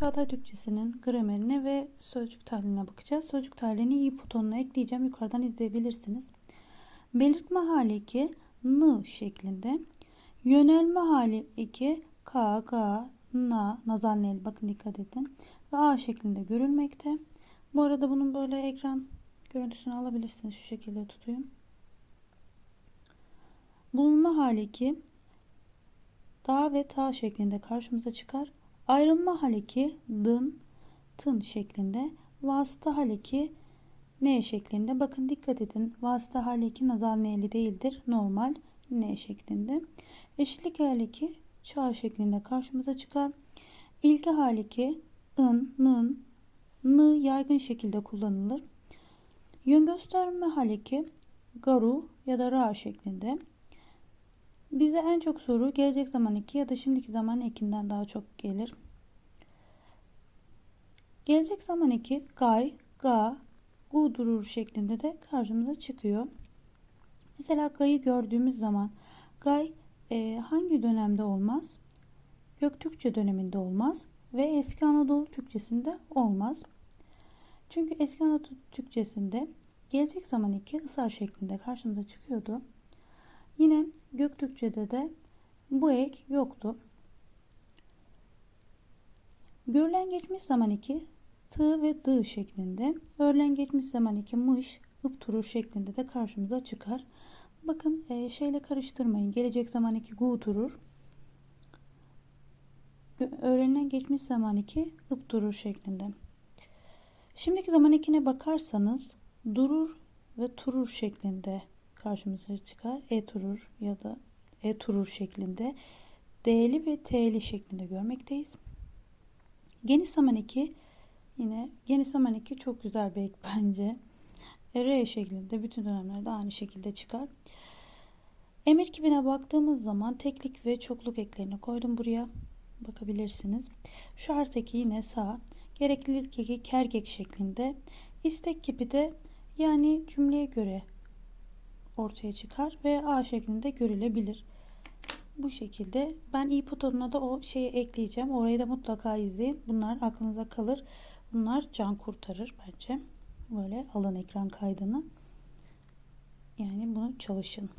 Çağatay Türkçesi'nin gramerine ve sözcük tahliline bakacağız. Sözcük tahlilini i butonuna ekleyeceğim. Yukarıdan izleyebilirsiniz. Belirtme hali 2 n şeklinde. Yönelme hali 2 k, g, na, nazal nel bakın dikkat edin. Ve a şeklinde görülmekte. Bu arada bunun böyle ekran görüntüsünü alabilirsiniz. Şu şekilde tutayım. Bulunma hali 2 da ve ta şeklinde karşımıza çıkar. Ayrılma haleki dın, tın şeklinde. Vasıta haleki ne şeklinde. Bakın dikkat edin. Vasıta haleki nazal neyli değildir. Normal ne şeklinde. Eşitlik haleki çağ şeklinde karşımıza çıkar. İlki haleki ın, nın, nı yaygın şekilde kullanılır. Yön gösterme haleki garu ya da ra şeklinde. Bize en çok soru gelecek zaman 2 ya da şimdiki zaman 2'den daha çok gelir. Gelecek zaman 2 gay, ga, gu durur şeklinde de karşımıza çıkıyor. Mesela gayı gördüğümüz zaman gay e, hangi dönemde olmaz? Göktürkçe döneminde olmaz ve eski Anadolu Türkçesinde olmaz. Çünkü eski Anadolu Türkçesinde gelecek zaman 2 ısar şeklinde karşımıza çıkıyordu. Yine Göktürkçe'de de bu ek yoktu. Görülen geçmiş zaman 2 tı ve dı şeklinde. Örlen geçmiş zaman 2 mış, ıpturur şeklinde de karşımıza çıkar. Bakın e, şeyle karıştırmayın. Gelecek zaman 2 gu durur. Öğrenilen geçmiş zaman 2 ıp durur şeklinde. Şimdiki zaman 2'ne bakarsanız durur ve turur şeklinde karşımıza çıkar. E turur ya da E turur şeklinde D'li ve T'li şeklinde görmekteyiz. Geniş zaman 2 yine geniş zaman 2 çok güzel bir ek bence. E, R şeklinde bütün dönemlerde aynı şekilde çıkar. Emir kibine baktığımız zaman teklik ve çokluk eklerini koydum buraya. Bakabilirsiniz. Şart eki yine sağ. Gereklilik eki kergek şeklinde. İstek kipi de yani cümleye göre ortaya çıkar ve A şeklinde görülebilir. Bu şekilde ben i da o şeyi ekleyeceğim. Orayı da mutlaka izleyin. Bunlar aklınıza kalır. Bunlar can kurtarır bence. Böyle alın ekran kaydını. Yani bunu çalışın.